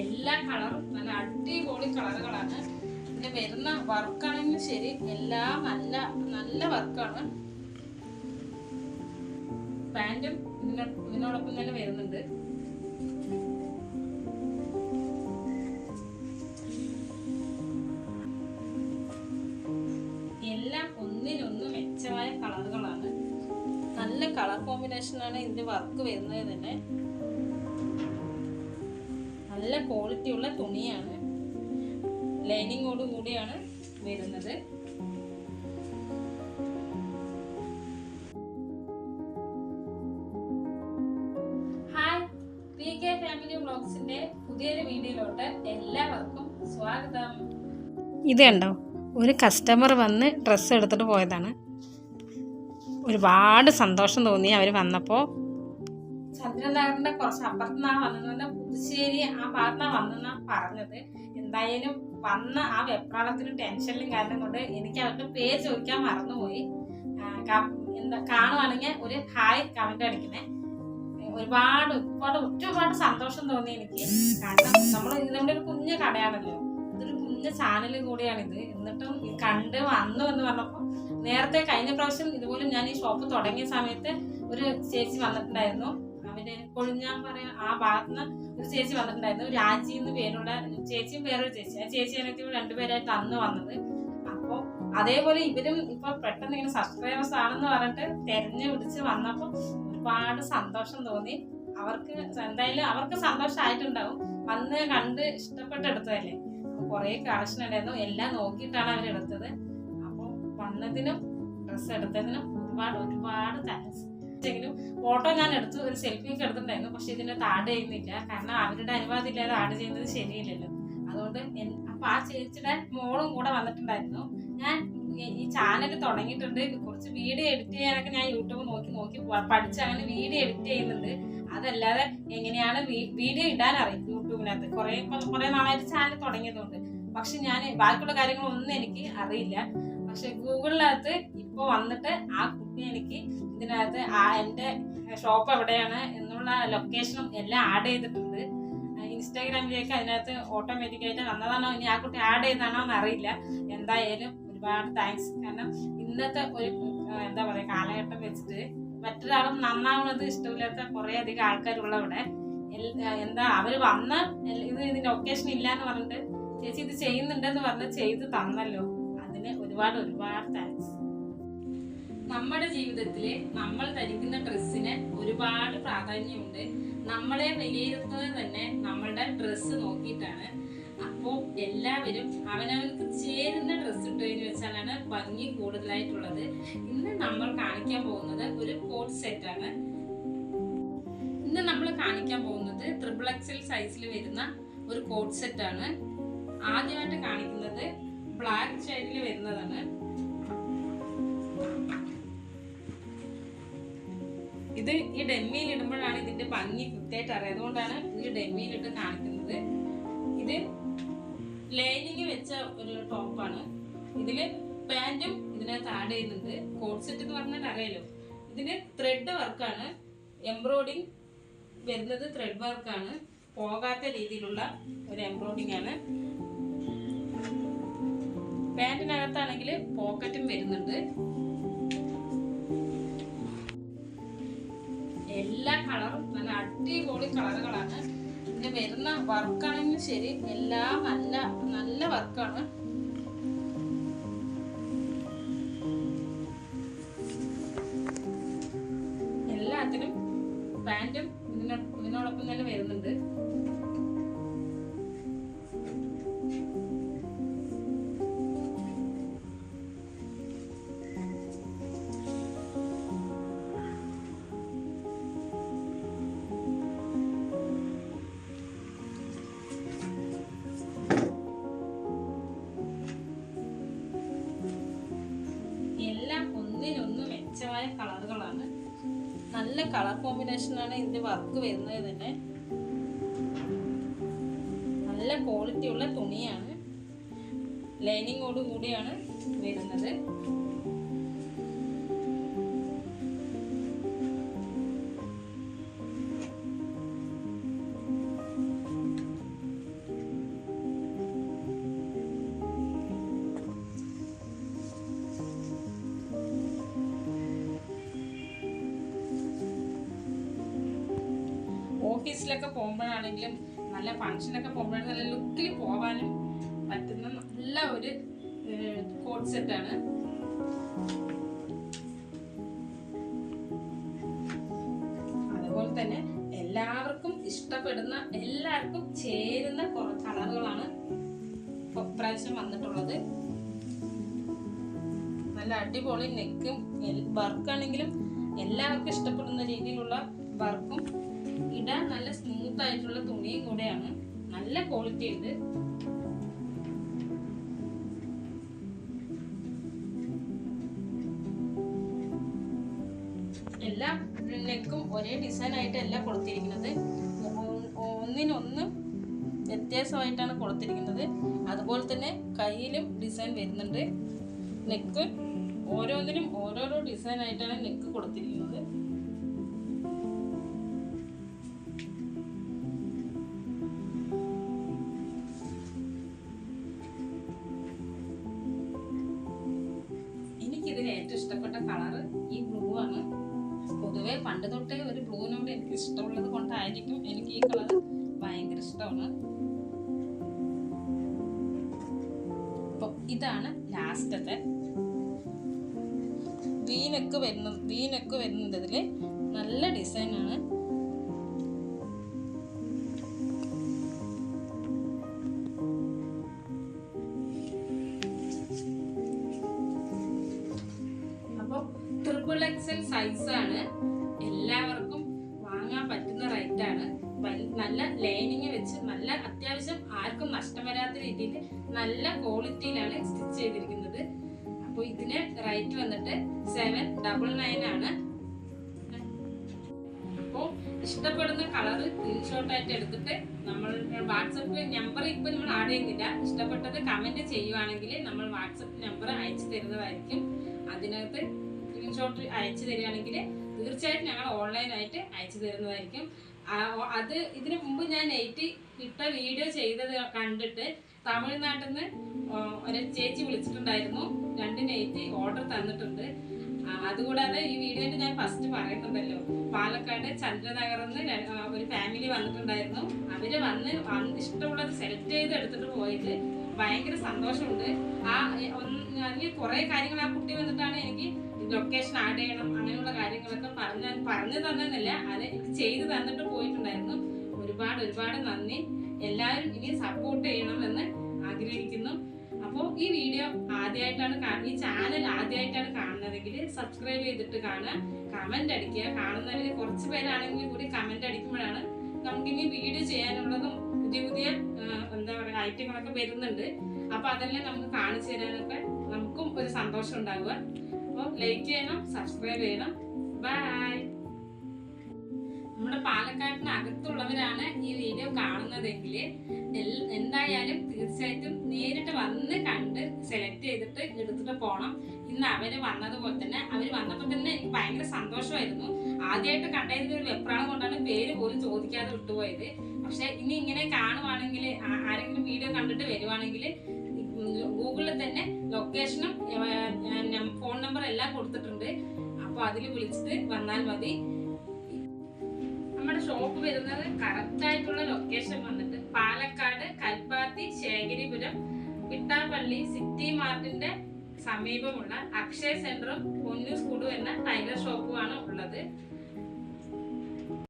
എല്ലാ കളറും നല്ല അടിപൊളി കളറുകളാണ്. പിന്നെ വരുന്ന വർക്കാണെങ്കിലും ശരി എല്ലാം നല്ല നല്ല വർക്കാണ്. പാന്റും ഇതിനോടൊപ്പം തന്നെ വരുന്നുണ്ട്. എല്ലാം ഒന്നിനൊന്ന് മെച്ചമായ കളറുകളാണ്. നല്ല കളർ കോമ്പിനേഷനാണ് ഇതിന്റെ വർക്ക് വരുന്നത് തന്നെ. നല്ല ക്വാളിറ്റി ഉള്ള തുണിയാണ്. ലൈനിങ്ങോട് കൂടിയാണ് വരുന്നത്. ഹായ് പി കെ ഫാമിലി വ്ളോഗ്സിന്റെ പുതിയൊരു വീഡിയോയിലോട്ട് എല്ലാവർക്കും സ്വാഗതം. ഇത് കണ്ടോ? ഒരു കസ്റ്റമർ വന്ന് ഡ്രസ്സ് എടുത്തിട്ട് പോയതാണ്. ഒരുപാട് സന്തോഷം തോന്നി അവർ വന്നപ്പോൾ ചന്ദ്രനാഥന്റെ കുറച്ച് അപ്പുറത്തുനിന്നാണ് വന്നത്. പുതുശ്ശേരി ആ ഭാഗത്താണ് വന്നെന്നാ പറഞ്ഞത്. എന്തായാലും വന്ന ആ വെപ്രാളത്തിനും ടെൻഷനിലും കാരണം കൊണ്ട് എനിക്ക് അവരുടെ പേര് ചോദിക്കാൻ മറന്നുപോയി. എന്താ കാണുവാണെങ്കിൽ ഒരു ഹായ് കമന്റ് അടിക്കണേ ഒരുപാട് ഒരുപാട് ഒരുപാട് സന്തോഷം തോന്നി എനിക്ക്. കാരണം നമ്മൾ നമ്മുടെ ഒരു കുഞ്ഞു കടയാണല്ലോ. ഇതൊരു കുഞ്ഞു ചാനൽ ഇത് എന്നിട്ടും കണ്ട് വന്നു എന്ന് പറഞ്ഞപ്പോൾ നേരത്തെ കഴിഞ്ഞ പ്രാവശ്യം ഇതുപോലെ ഞാൻ ഈ ഷോപ്പ് തുടങ്ങിയ സമയത്ത് ഒരു ചേച്ചി വന്നിട്ടുണ്ടായിരുന്നു. അവർ കൊഴിഞ്ഞാൻ പറയാ ആ ഭാഗത്തുനിന്ന് ഒരു ചേച്ചി വന്നിട്ടുണ്ടായിരുന്നു. രാജി എന്ന് പേരുള്ള ചേച്ചിയും വേറൊരു ചേച്ചി. ആ ചേച്ചി എനിക്ക് രണ്ടുപേരായിട്ട് അന്ന് വന്നത്. അപ്പോൾ അതേപോലെ ഇവരും ഇപ്പൊ പെട്ടെന്ന് ഇങ്ങനെ സബ്സ്ക്രൈബേഴ്സ് ആണെന്ന് പറഞ്ഞിട്ട് തെരഞ്ഞു പിടിച്ച് വന്നപ്പോൾ ഒരുപാട് സന്തോഷം തോന്നി. അവർക്ക് എന്തായാലും അവർക്ക് സന്തോഷമായിട്ടുണ്ടാവും വന്ന് കണ്ട് ഇഷ്ടപ്പെട്ടെടുത്തതല്ലേ. കുറെ കളക്ഷൻ ഉണ്ടായിരുന്നു. എല്ലാം നോക്കിയിട്ടാണ് അവരെടുത്തത് അപ്പോൾ വന്നതിനും ഡ്രസ്സ് എടുത്തതിനും ഒരുപാട് ഒരുപാട് താങ്ക്സ് എങ്കിലും ഫോട്ടോ ഞാൻ എടുത്തു ഒരു സെൽഫി ഒക്കെ എടുത്തിട്ടുണ്ടായിരുന്നു. പക്ഷെ ഇതിന് താഡ് ചെയ്യുന്നില്ല കാരണം അവരുടെ അനുവാദം ഇല്ലാതെ ആഡ് ചെയ്യുന്നത് ശരിയില്ലല്ലോ. അതുകൊണ്ട് അപ്പൊ ആ ചേച്ചിയുടെ മോളും കൂടെ വന്നിട്ടുണ്ടായിരുന്നു. ഞാൻ ഈ- ചാനൽ തുടങ്ങിയിട്ടുണ്ട്. കുറച്ച് വീഡിയോ എഡിറ്റ് ചെയ്യാനൊക്കെ ഞാൻ യൂട്യൂബ് നോക്കി നോക്കി പഠിച്ച് അങ്ങനെ വീഡിയോ എഡിറ്റ് ചെയ്യുന്നുണ്ട്. അതല്ലാതെ എങ്ങനെയാണ് വീഡിയോ ഇടാൻ അറിയും യൂട്യൂബിനകത്ത്. കുറെ കുറെ നാളായിട്ട് ചാനൽ തുടങ്ങിയതുകൊണ്ട്. പക്ഷെ ഞാൻ ബാക്കിയുള്ള കാര്യങ്ങളൊന്നും എനിക്ക് അറിയില്ല. പക്ഷെ ഗൂഗിളിനകത്ത് ഇപ്പൊ വന്നിട്ട് ആ കുട്ടി എനിക്ക് ഇതിനകത്ത് ആ എന്റെ ഷോപ്പ് എവിടെയാണ് എന്നുള്ള ലൊക്കേഷനും എല്ലാം ആഡ് ചെയ്തിട്ടുണ്ട്. ഇൻസ്റ്റാഗ്രാമിലേക്ക് അതിനകത്ത് ഓട്ടോമാറ്റിക്കായിട്ട് വന്നതാണോ ഇനി ആ കുട്ടി ആഡ് ചെയ്താണോ എന്ന് അറിയില്ല എന്തായാലും ഒരുപാട് താങ്ക്സ് കാരണം ഇന്നത്തെ ഒരു എന്താ പറയുക കാലഘട്ടം വെച്ചിട്ട് മറ്റൊരാളും നന്നാവുന്നത് ഇഷ്ടമില്ലാത്ത കുറേ അധികം ആൾക്കാരുള്ളവിടെ. എന്താ അവർ വന്ന ഇത് ഇതിന്റെ ഒക്കേഷൻ ഇല്ല എന്ന് പറഞ്ഞിട്ട് ചേച്ചി ഇത് ചെയ്യുന്നുണ്ടെന്ന് പറഞ്ഞ് ചെയ്ത് തന്നല്ലോ. ഒരുപാട് ഒരുപാട് താങ്ക്സ് നമ്മുടെ ജീവിതത്തിൽ നമ്മൾ ധരിക്കുന്ന ഡ്രസ്സിന് ഒരുപാട് പ്രാധാന്യമുണ്ട്. നമ്മളെ വിലയിരുത്തുന്നത് തന്നെ നമ്മളുടെ ഡ്രസ്സ് നോക്കിയിട്ടാണ്. അപ്പോൾ എല്ലാവരും അവനവർക്ക് ചേരുന്ന ഡ്രസ്സ് ഇട്ടതിന് വെച്ചാലാണ് ഭംഗി കൂടുതലായിട്ടുള്ളത്. ഇന്ന് നമ്മൾ കാണിക്കാൻ പോകുന്നത് ഒരു കോട്ട് സെറ്റാണ് ഇന്ന് നമ്മൾ കാണിക്കാൻ പോകുന്നത് ട്രിപ്പിൾ എക്സൽ സൈസിൽ വരുന്ന ഒരു കോട്ട് സെറ്റാണ് ആദ്യമായിട്ട് കാണിക്കുന്നത് ബ്ലാക്ക് ഷെയ്ഡിൽ വരുന്നതാണ്. ഇത് ഈ ഡെമ്മിയിൽ ഇടുമ്പോഴാണ് ഇതിന്റെ ഭംഗി കൃത്യമായിട്ട് അറിയാം അതുകൊണ്ടാണ് ഈ ഡെമ്മിയിൽ ഇട്ട് കാണിക്കുന്നത്. ഇത് ലൈനിങ് വെച്ച ഒരു ടോപ്പാണ് ഇതിൽ പാന്റും ഇതിനകത്ത് ആഡ് ചെയ്യുന്നുണ്ട്. കോട്ട് സെറ്റ് എന്ന് പറഞ്ഞാൽ അറിയാലോ. ഇതിന് ത്രെഡ് വർക്കാണ് എംബ്രോയിഡിങ് വരുന്നത് ത്രെഡ് വർക്കാണ് പോകാത്ത രീതിയിലുള്ള ഒരു എംബ്രോയിഡിങ് ആണ്. പാന്റിനകത്താണെങ്കിൽ പോക്കറ്റും വരുന്നുണ്ട്. എല്ലാ കളറും നല്ല അടിപൊളി കളറുകളാണ്. ഇതിന് വരുന്ന വർക്കാണെങ്കിലും ശരി എല്ലാം നല്ല നല്ല വർക്കാണ്. എല്ലാത്തിനും പാന്റും ഇതിനോ ഇതിനോടൊപ്പം തന്നെ വരുന്നുണ്ട്. മെച്ചമായ കളറുകളാണ്. നല്ല കളർ കോമ്പിനേഷനാണ് ഇതിന്റെ വർക്ക് വരുന്നത് തന്നെ. നല്ല ക്വാളിറ്റി ഉള്ള തുണിയാണ്. ലൈനിങ്ങോട് കൂടിയാണ് വരുന്നത്. ഓഫീസിലൊക്കെ പോകുമ്പോഴാണെങ്കിലും നല്ല ഫങ്ഷനൊക്കെ പോകുമ്പോഴാണ് നല്ല ലുക്കിൽ പോകാനും പറ്റുന്ന നല്ല ഒരു കോട്ട് സെറ്റാണ് അതുപോലെ തന്നെ എല്ലാവർക്കും ഇഷ്ടപ്പെടുന്ന എല്ലാവർക്കും ചേരുന്ന കുറ- കളറുകളാണ് പ്രാവശ്യം വന്നിട്ടുള്ളത്. നല്ല അടിപൊളി നെക്കും വർക്കാണെങ്കിലും എല്ലാവർക്കും ഇഷ്ടപ്പെടുന്ന രീതിയിലുള്ള വർക്കും ഇടാൻ നല്ല സ്മൂത്ത് ആയിട്ടുള്ള തുണിയും കൂടെയാണ്. നല്ല ക്വാളിറ്റി ഉണ്ട്. എല്ലാ നെക്കും ഒരേ ഡിസൈൻ ആയിട്ടല്ല കൊടുത്തിരിക്കുന്നത്. ഒന്നിനൊന്ന് വ്യത്യാസമായിട്ടാണ് കൊടുത്തിരിക്കുന്നത്. അതുപോലെ തന്നെ കയ്യിലും ഡിസൈൻ വരുന്നുണ്ട്. നെക്ക് ഓരോന്നിനും ഓരോരോ ഡിസൈൻ ആയിട്ടാണ് നെക്ക് കൊടുത്തിരിക്കുന്നത്. എനിക്കിതിൽ ഏറ്റവും ഇഷ്ടപ്പെട്ട കളറ് ഈ ബ്ലൂ ആണ്. പൊതുവെ പണ്ട് തൊട്ടേ ഒരു ബ്ലൂവിനോട് എനിക്ക് ഇഷ്ടമുള്ളത് കൊണ്ടായിരിക്കും എനിക്ക് ഈ കളർ ഭയങ്കര ഇഷ്ടമാണ്. അപ്പൊ ഇതാണ് ലാസ്റ്റത്തെ. വീനക്ക് വരുന്ന വീനക്ക് വരുന്നത് ഇതിൽ നല്ല ഡിസൈനാണ് സൈസാണ് എല്ലാവർക്കും വാങ്ങാൻ പറ്റുന്ന റേറ്റ് ആണ്. നല്ല ലൈനിങ് വെച്ച് നല്ല അത്യാവശ്യം ആർക്കും നഷ്ടം വരാത്ത രീതിയിൽ നല്ല ക്വാളിറ്റിയിലാണ് സ്റ്റിച്ച് ചെയ്തിരിക്കുന്നത്. അപ്പോൾ ഇതിന് റേറ്റ് വന്നിട്ട് സെവൻ ഡബിൾ നയൻ ആണ്. അപ്പോൾ ഇഷ്ടപ്പെടുന്ന കളർ സ്ക്രീൻഷോട്ട് ആയിട്ട് എടുത്തിട്ട് നമ്മൾ വാട്സപ്പ് നമ്പർ ഇപ്പൊ നമ്മൾ ആഡ് ചെയ്യുന്നില്ല. ഇഷ്ടപ്പെട്ടത് കമന്റ് ചെയ്യുവാണെങ്കിൽ നമ്മൾ വാട്സപ്പ് നമ്പർ അയച്ചു തരുന്നതായിരിക്കും. അതിനകത്ത് സ്ക്രീൻഷോട്ട് അയച്ചു തരികയാണെങ്കിൽ തീർച്ചയായിട്ടും ഞങ്ങൾ ഓൺലൈനായിട്ട് അയച്ചു തരുന്നതായിരിക്കും. അത് ഇതിനു മുമ്പ് ഞാൻ നെയ്റ്റ് ഇട്ട വീഡിയോ ചെയ്തത് കണ്ടിട്ട് തമിഴ്നാട്ടിൽ നിന്ന് ഒരു ചേച്ചി വിളിച്ചിട്ടുണ്ടായിരുന്നു. രണ്ട് നെയ്റ്റ് ഓർഡർ തന്നിട്ടുണ്ട്. അതുകൂടാതെ ഈ വീഡിയോയിൽ ഞാൻ ഫസ്റ്റ് പറയുന്നുണ്ടല്ലോ പാലക്കാട് ചന്ദ്രനഗറിൽ നിന്ന് ഒരു ഫാമിലി വന്നിട്ടുണ്ടായിരുന്നു. അവർ വന്ന് ഇഷ്ടമുള്ളത് സെലക്ട് ചെയ്ത് എടുത്തിട്ട് പോയിട്ട് ഭയങ്കര സന്തോഷമുണ്ട്. ആ എ, ഒന്ന് അതിന് കുറെ കാര്യങ്ങൾ ആ കുട്ടി വന്നിട്ടാണ് എനിക്ക് ലൊക്കേഷൻ ആഡ് ചെയ്യണം അങ്ങനെയുള്ള കാര്യങ്ങളൊക്കെ പറഞ്ഞ പറഞ്ഞു തന്നെന്നല്ല അത് എനിക്ക് ചെയ്ത് തന്നിട്ട് പോയിട്ടുണ്ടായിരുന്നു. ഒരുപാട് ഒരുപാട് നന്ദി. എല്ലാവരും ഇനി സപ്പോർട്ട് ചെയ്യണം എന്ന് ആഗ്രഹിക്കുന്നു. അപ്പോൾ ഈ വീഡിയോ ആദ്യമായിട്ടാണ് ഈ ചാനൽ ആദ്യമായിട്ടാണ് കാണുന്നതെങ്കിൽ സബ്സ്ക്രൈബ് ചെയ്തിട്ട് കാണുക. കമന്റ് അടിക്കുക. കാണുന്നവർ കുറച്ച് പേരാണെങ്കിൽ കൂടി കമന്റ് അടിക്കുമ്പോഴാണ് നമുക്കിനി വീഡിയോ ചെയ്യാനുള്ളതും പുതിയ പുതിയ എന്താ പറയുക ഐറ്റങ്ങളൊക്കെ വരുന്നുണ്ട്. അപ്പോൾ അതെല്ലാം നമുക്ക് കാണിച്ചു തരാനൊക്കെ നമുക്കും ഒരു സന്തോഷം ഉണ്ടാകുക അപ്പോൾ ലൈക്ക് ചെയ്യണം സബ്സ്ക്രൈബ് ചെയ്യണം. ബൈ നമ്മുടെ പാലക്കാടിനകത്തുള്ളവരാണ് ഈ വീഡിയോ കാണുന്നതെങ്കിൽ എന്തായാലും തീർച്ചയായിട്ടും നേരിട്ട് വന്ന് കണ്ട് സെലക്ട് ചെയ്തിട്ട് എടുത്തിട്ട് പോണം. ഇന്ന് അവർ വന്നതുപോലെ തന്നെ അവർ വന്നപ്പോൾ തന്നെ എനിക്ക് ഭയങ്കര സന്തോഷമായിരുന്നു. ആദ്യമായിട്ട് കണ്ടതിൽ ഒരു വെപ്രാളം കൊണ്ടാണ് പേര് പോലും ചോദിക്കാതെ വിട്ടുപോയത്. പക്ഷെ ഇനി ഇങ്ങനെ കാണുവാണെങ്കിൽ ആരെങ്കിലും വീഡിയോ കണ്ടിട്ട് വരുവാണെങ്കിൽ ഗൂഗിളിൽ തന്നെ ലൊക്കേഷനും ഫോൺ നമ്പർ എല്ലാം കൊടുത്തിട്ടുണ്ട്. അപ്പൊ അതിൽ വിളിച്ചിട്ട് വന്നാൽ മതി. നമ്മുടെ ഷോപ്പ് വരുന്നത് കറക്റ്റ് ആയിട്ടുള്ള ലൊക്കേഷൻ വന്നിട്ട് പാലക്കാട് കൽപ്പാത്തി ശേഖരിപുരം വിട്ടാപ്പള്ളി സിറ്റി മാർട്ടിന്റെ സമീപമുള്ള അക്ഷയ സെന്ററും പൊന്നു സ്കൂളും എന്ന ടൈലർ ഷോപ്പുമാണ് ഉള്ളത്.